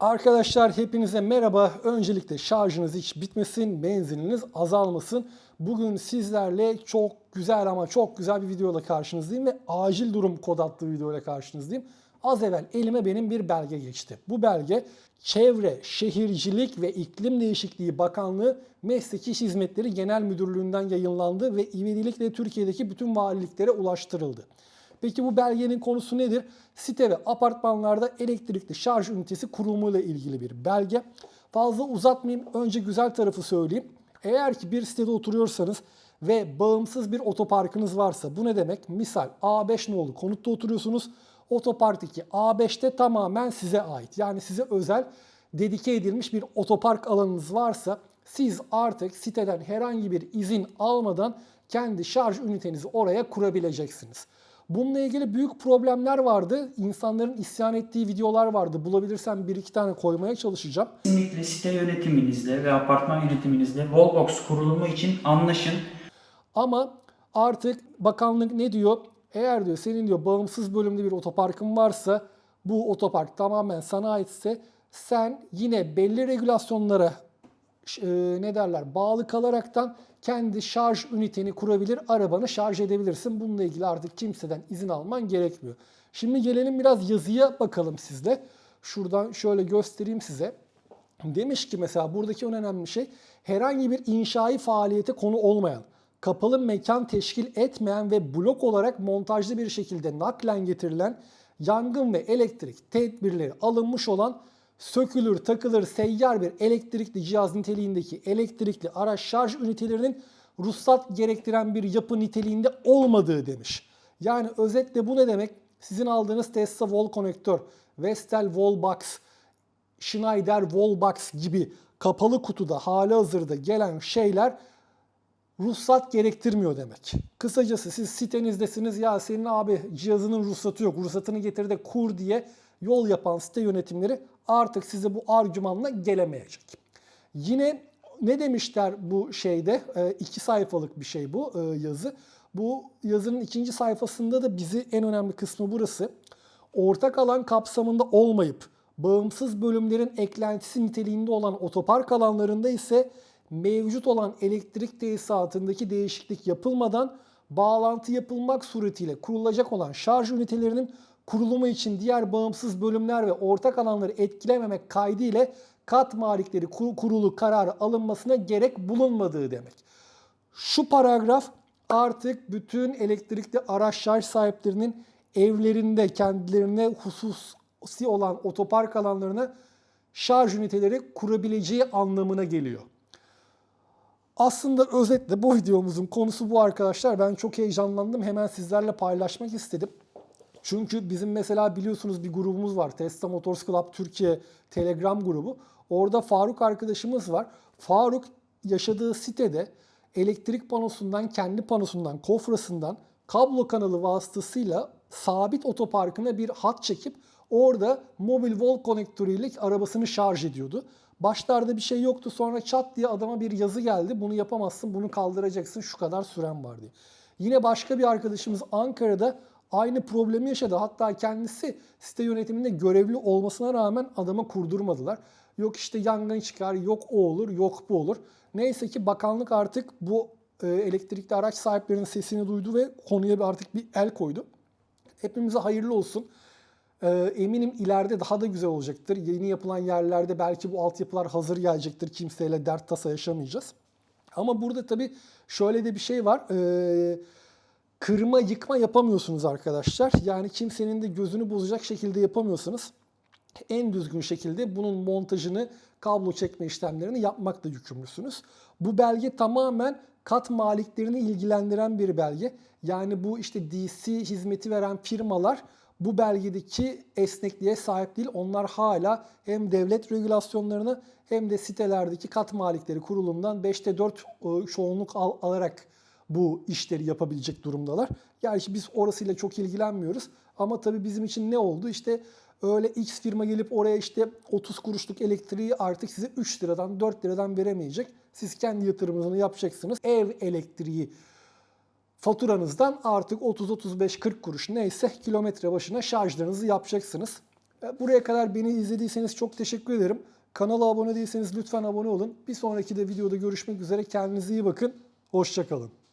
Arkadaşlar hepinize merhaba. Öncelikle şarjınız hiç bitmesin, benzininiz azalmasın. Bugün sizlerle çok güzel ama çok güzel bir videoyla karşınızdayım ve acil durum kod adlı videoyla karşınızdayım. Az evvel elime benim bir belge geçti. Bu belge Çevre, Şehircilik ve İklim Değişikliği Bakanlığı Mesleki Hizmetleri Genel Müdürlüğü'nden yayınlandı ve ivedilikle Türkiye'deki bütün valiliklere ulaştırıldı. Peki bu belgenin konusu nedir? Site ve apartmanlarda elektrikli şarj ünitesi kurulumuyla ilgili bir belge. Fazla uzatmayayım. Önce güzel tarafı söyleyeyim. Eğer ki bir sitede oturuyorsanız ve bağımsız bir otoparkınız varsa bu ne demek? Misal A5 nolu konutta oturuyorsunuz. Otopark 2 A5'te tamamen size ait. Yani size özel dedike edilmiş bir otopark alanınız varsa siz artık siteden herhangi bir izin almadan kendi şarj ünitenizi oraya kurabileceksiniz. Bununla ilgili büyük problemler vardı. İnsanların isyan ettiği videolar vardı. Bulabilirsem bir iki tane koymaya çalışacağım. Kesinlikle site yönetiminizle ve apartman yönetiminizle Wallbox kurulumu için anlaşın. Ama artık bakanlık ne diyor? Eğer diyor senin diyor bağımsız bölümde bir otoparkın varsa bu otopark tamamen sana aitse sen yine belli regülasyonlara e, ne derler bağlı kalaraktan kendi şarj üniteni kurabilir, arabanı şarj edebilirsin. Bununla ilgili artık kimseden izin alman gerekmiyor. Şimdi gelelim biraz yazıya bakalım sizle. Şuradan şöyle göstereyim size. Demiş ki mesela buradaki en önemli şey herhangi bir inşai faaliyete konu olmayan, kapalı mekan teşkil etmeyen ve blok olarak montajlı bir şekilde naklen getirilen yangın ve elektrik tedbirleri alınmış olan sökülür, takılır, seyyar bir elektrikli cihaz niteliğindeki elektrikli araç şarj ünitelerinin ruhsat gerektiren bir yapı niteliğinde olmadığı demiş. Yani özetle bu ne demek? Sizin aldığınız Tesla Wall Connector, Vestel Wallbox, Schneider Wallbox gibi kapalı kutuda hali hazırda gelen şeyler ruhsat gerektirmiyor demek. Kısacası siz sitenizdesiniz ya senin abi cihazının ruhsatı yok, ruhsatını getir de kur diye yol yapan site yönetimleri artık size bu argümanla gelemeyecek. Yine ne demişler bu şeyde? E, iki sayfalık bir şey bu e, yazı. Bu yazının ikinci sayfasında da bizi en önemli kısmı burası. Ortak alan kapsamında olmayıp bağımsız bölümlerin eklentisi niteliğinde olan otopark alanlarında ise mevcut olan elektrik tesisatındaki değişiklik yapılmadan bağlantı yapılmak suretiyle kurulacak olan şarj ünitelerinin kurulumu için diğer bağımsız bölümler ve ortak alanları etkilememek kaydıyla kat malikleri kurulu kararı alınmasına gerek bulunmadığı demek. Şu paragraf artık bütün elektrikli araç şarj sahiplerinin evlerinde kendilerine hususi olan otopark alanlarına şarj üniteleri kurabileceği anlamına geliyor. Aslında özetle bu videomuzun konusu bu arkadaşlar. Ben çok heyecanlandım. Hemen sizlerle paylaşmak istedim. Çünkü bizim mesela biliyorsunuz bir grubumuz var. Tesla Motors Club Türkiye Telegram grubu. Orada Faruk arkadaşımız var. Faruk yaşadığı sitede elektrik panosundan, kendi panosundan, kofrasından kablo kanalı vasıtasıyla sabit otoparkına bir hat çekip orada mobil wall konektörüyle arabasını şarj ediyordu. Başlarda bir şey yoktu sonra çat diye adama bir yazı geldi. Bunu yapamazsın, bunu kaldıracaksın, şu kadar süren var diye. Yine başka bir arkadaşımız Ankara'da aynı problemi yaşadı. Hatta kendisi site yönetiminde görevli olmasına rağmen adama kurdurmadılar. Yok işte yangın çıkar, yok o olur, yok bu olur. Neyse ki bakanlık artık bu e, elektrikli araç sahiplerinin sesini duydu ve konuya artık bir el koydu. Hepimize hayırlı olsun. E, eminim ileride daha da güzel olacaktır. Yeni yapılan yerlerde belki bu altyapılar hazır gelecektir. Kimseyle dert tasa yaşamayacağız. Ama burada tabii şöyle de bir şey var. Eee kırma yıkma yapamıyorsunuz arkadaşlar. Yani kimsenin de gözünü bozacak şekilde yapamıyorsunuz. En düzgün şekilde bunun montajını, kablo çekme işlemlerini yapmakla yükümlüsünüz. Bu belge tamamen kat maliklerini ilgilendiren bir belge. Yani bu işte DC hizmeti veren firmalar bu belgedeki esnekliğe sahip değil. Onlar hala hem devlet regülasyonlarını hem de sitelerdeki kat malikleri kurulumdan 5'te 4 ıı, çoğunluk al alarak bu işleri yapabilecek durumdalar. Gerçi biz orasıyla çok ilgilenmiyoruz. Ama tabii bizim için ne oldu? İşte öyle X firma gelip oraya işte 30 kuruşluk elektriği artık size 3 liradan 4 liradan veremeyecek. Siz kendi yatırımınızı yapacaksınız. Ev elektriği faturanızdan artık 30-35-40 kuruş neyse kilometre başına şarjlarınızı yapacaksınız. E, Buraya kadar beni izlediyseniz çok teşekkür ederim. Kanala abone değilseniz lütfen abone olun. Bir sonraki de videoda görüşmek üzere. Kendinize iyi bakın. Hoşçakalın.